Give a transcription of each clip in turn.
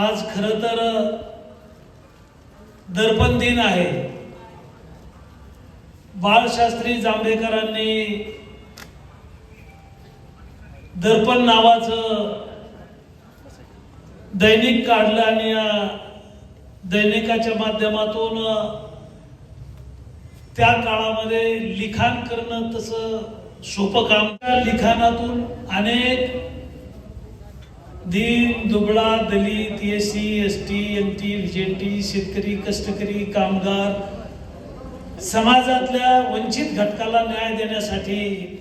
आज खर तर दर्पण दिन आहे. बाळशास्त्री जांभेकरांनी दर्पण नावाचं दैनिक काढलं आणि या दैनिकाच्या माध्यमातून त्या काळामध्ये लिखाण करणं तसं सोपं काम. त्या लिखाणातून अनेक दीन दुबळा दलित S C S T N T T शेतकरी कष्टकरी कामगार समाजातल्या वंचित घटकाला न्याय देण्यासाठी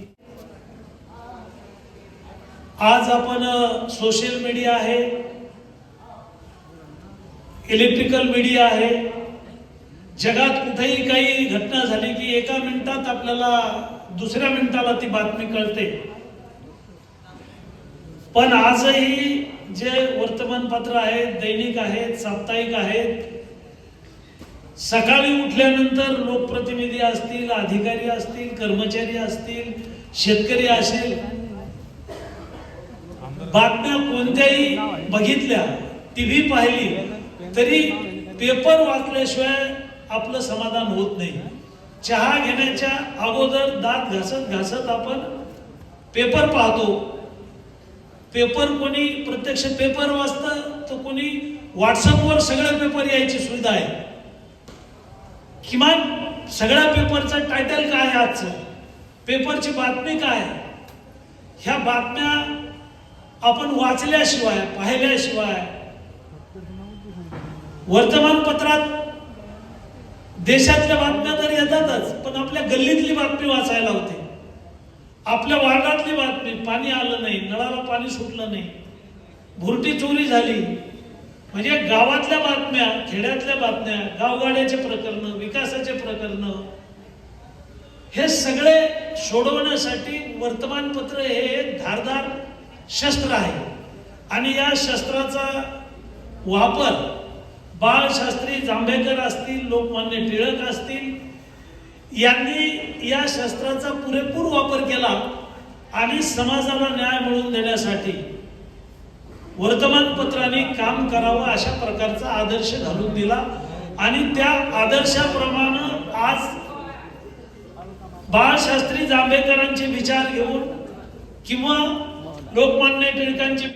आज आपण सोशल मीडिया आहे इलेक्ट्रिकल मीडिया आहे. जगात कुठेही काही घटना झाली की एका मिनिटात आपल्याला दुसऱ्या मिनिटाला ती बातमी कळते. पण आजही जे वर्तमानपत्र आहेत दैनिक आहेत साप्ताहिक आहेत सकाळी उठल्यानंतर लोकप्रतिनिधी असतील अधिकारी असतील कर्मचारी असतील शेतकरी असेल बातम्या कोणत्याही बघितल्या टीव्ही पाहिली तरी पेपर वाचल्याशिवाय आपलं समाधान होत नाही. चहा घेण्याच्या अगोदर दात घासत घासत आपण पेपर पाहतो. पेपर कोणी प्रत्यक्ष पेपर वाचतं तर कोणी व्हॉट्सअपवर सगळे पेपर यायची सुविधा आहे. किमान सगळ्या पेपरचं टायटल काय आहे आजचं? पेपरची बातमी काय? आहे? ह्या बातम्या आपण वाचल्याशिवाय पाहिल्याशिवाय वर्तमानपत्रात देशातल्या बातम्या तर येतातच पण आपल्या गल्लीतली बातमी वाचायला होते. आपल्या वार्डातली बातमी पाणी आलं नाही नळाला पाणी सुटलं नाही. भुरटी चोरी झाली. म्हणजे गावातल्या बातम्या खेड्यातल्या बातम्या गावगाड्याचे प्रकरण विकासाचे प्रकरण हे सगळे सोडवण्यासाठी वर्तमानपत्र हे एक धारदार शस्त्र आहे. आणि या शस्त्राचा वापर बाळशास्त्री जांभेकर असतील लोकमान्य टिळक असतील यांनी या शस्त्राचा पुरेपूर वापर केला आणि समाजाला न्याय मिळवून देण्यासाठी वर्तमानपत्राने काम करावं अशा प्रकारचा आदर्श घालून दिला. आणि त्या आदर्शाप्रमाणे आज बाळशास्त्री जांभेकरांचे विचार घेऊन किंवा लोकमान्य टिळकांचे